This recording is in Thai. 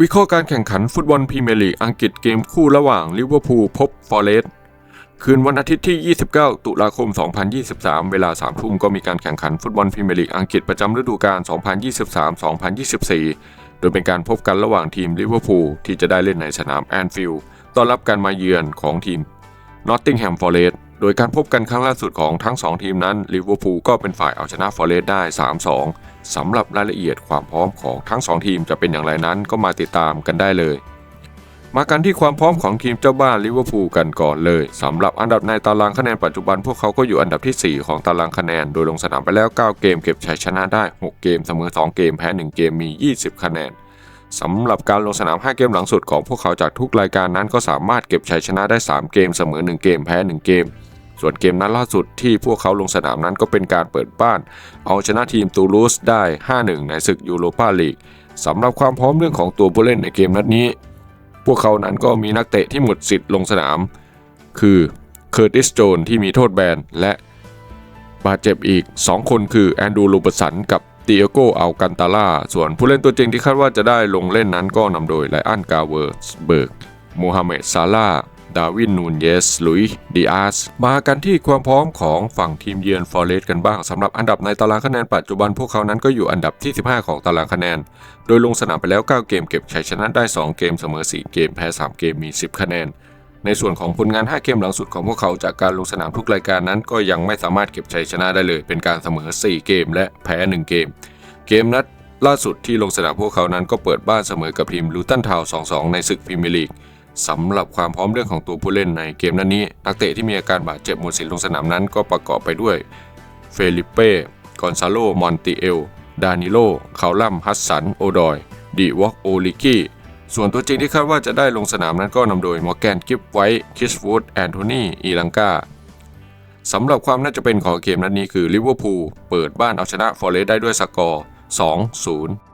วิเคราะห์การแข่งขันฟุตบอลพรีเมียร์ลีกอังกฤษเกมคู่ระหว่างลิเวอร์พูลพบฟอร์เรสต์คืนวันอาทิตย์ที่ 29 ตุลาคม 2023 เวลา 3 ทุ่มก็มีการแข่งขันฟุตบอลพรีเมียร์ลีกอังกฤษประจำฤดูกาล 2023-2024 โดยเป็นการพบกันระหว่างทีมลิเวอร์พูลที่จะได้เล่นในสนามแอนฟิลด์ต้อนรับการมาเยือนของทีมนอตติงแฮมฟอร์เรสต์ โดยการพบกันครั้งล่าสุดของทั้ง 2 ทีมนั้นลิเวอร์พูลก็เป็นฝ่ายเอาชนะฟอเรสต์ได้ 3-2 สำหรับรายละเอียดความพร้อมของทั้ง 2 ทีมจะเป็นอย่างไรนั้นก็มาติดตามกันได้เลย มากันที่ความพร้อมของทีมเจ้าบ้านลิเวอร์พูลกันก่อนเลยสำหรับอันดับในตารางคะแนนปัจจุบันพวกเขาก็อยู่อันดับทีสี่4 ของตารางคะแนน โดยลงสนามไปแล้ว 9 เกมเก็บชัยชนะได้ 6 เกมเสมอ 2 เกมแพ้ 1 เกมมี 20 คะแนนสำหรับการลงสนาม 5 เกมหลังสุดของพวกเขาจากทุกรายการนั้นก็สามารถเก็บชัยชนะได้ 3 เกมเสมอ 1 เกมแพ้ 1 เกม ส่วนเกมนัดล่าสุดที่พวกเขาลงสนามนั้นก็เป็นการเปิดบ้าน เอาชนะทีมตูลูสได้ 5-1 ในศึกยูโรปาลีกสำหรับความพร้อมเรื่องของตัวผู้เล่นในเกมนัดนี้ พวกเขานั้นก็มีนักเตะที่หมดสิทธิ์ลงสนาม คือเคอร์ติสโจนที่มีโทษแบนและบาดเจ็บอีก 2 คนคือแอนดูลูปสันกับติเอโกอัลกันตาล่า ส่วนผู้เล่นตัวจริงที่คาดว่าจะได้ลงเล่นนั้นก็นำโดยไลอันกาเวอร์สเบิร์กโมฮัมเหม็ดซาลา ดาวินนูนเยสลุยดิอาสมากันที่ความพร้อมของฝั่งทีมเยือนฟอเรสต์กันบ้างสำหรับอันดับในตารางคะแนนปัจจุบันพวกเขานั้นก็อยู่อันดับที่ 15 ของตารางคะแนน โดยลงสนามไปแล้ว 9 เกมเก็บชัยชนะได้ 2 เกมเสมอ 4 เกมแพ้ 3 เกมมี 10 คะแนน ในส่วนของผลงาน 5 เกมหลังสุดของพวกเขาจากการลงสนามทุกรายการนั้น ก็ยังไม่สามารถเก็บชัยชนะได้เลย เป็นการเสมอ 4 เกม และแพ้ 1 เกม เกมนัดล่าสุดที่ลงสนามพวกเขานั้นก็เปิดบ้านเสมอกับทีมลูตันทาวน์2-2 ในศึกพรีเมียร์ลีก สำหรับความพร้อมเรื่องของตัวผู้เล่นในเกมนั้นนี้ นักเตะที่มีอาการบาดเจ็บหมดสิทธิ์ลงสนามนั้นก็ประกอบไปด้วยเฟลิเป้ กอนซาโล มอนติเอล ดานิโลคาลัมฮัสสัน โอดอย ดีวอกโอลิกี้ ส่วนตัวจริงที่คาดว่าจะได้ลงสนามนั้นก็นำโดยมอร์แกน กิฟไวท์คิสวูดแอนโทนีอีลังกาสำหรับความน่าจะเป็นของเกมนัดนี้คือลิเวอร์พูลเปิดบ้านเอาชนะฟอเรสได้ด้วยสกอร์ 2-0